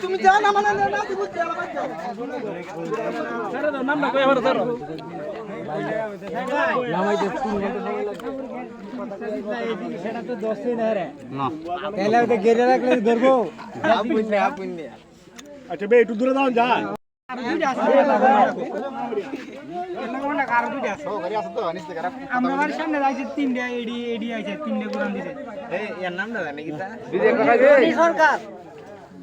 তুমি আমার না না তুমি আচ্ছা বে একটু দূরে দাও যা আমরা বাড়ির সামনে যাইছে তিনটা এডি এডি আইছে তিনটা কোরআন দিছে। সরকার বেশি হইতা এডি আমি খাইছি এডি রে রনি খান সমাজ কত সুন্দর অভিনয় করে রে অভিনয় তিনটা আইছে এই ধরে খাইলে বুটটা যাইতে বলে আইতাছে তিনটা তিন ধরে নাই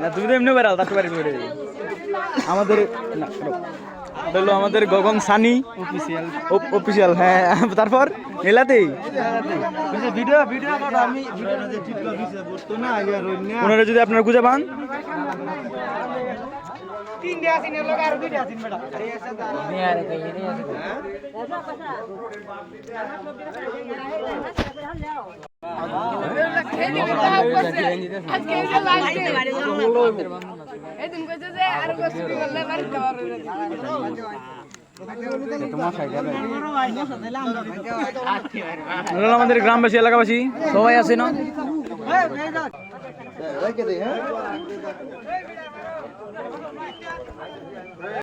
না তুমি তো এমনি ভাইরাল তাকে ভাইরাল করে আমাদের না হলো আমাদের গগন সানি। অফিসিয়াল অফিসিয়াল হ্যাঁ। তারপর রইনা ওনারা যদি আপনারা খুঁজে পান। তিনটা আছেন এর লগে আর দুইটা আছেন বেটা আজকে এই যে এদিন কইছে যে আর কষ্ট করলে বাড়িতে পারবে আমাদের গ্রামবাসী এলাকাবাসী সবাই আছে না?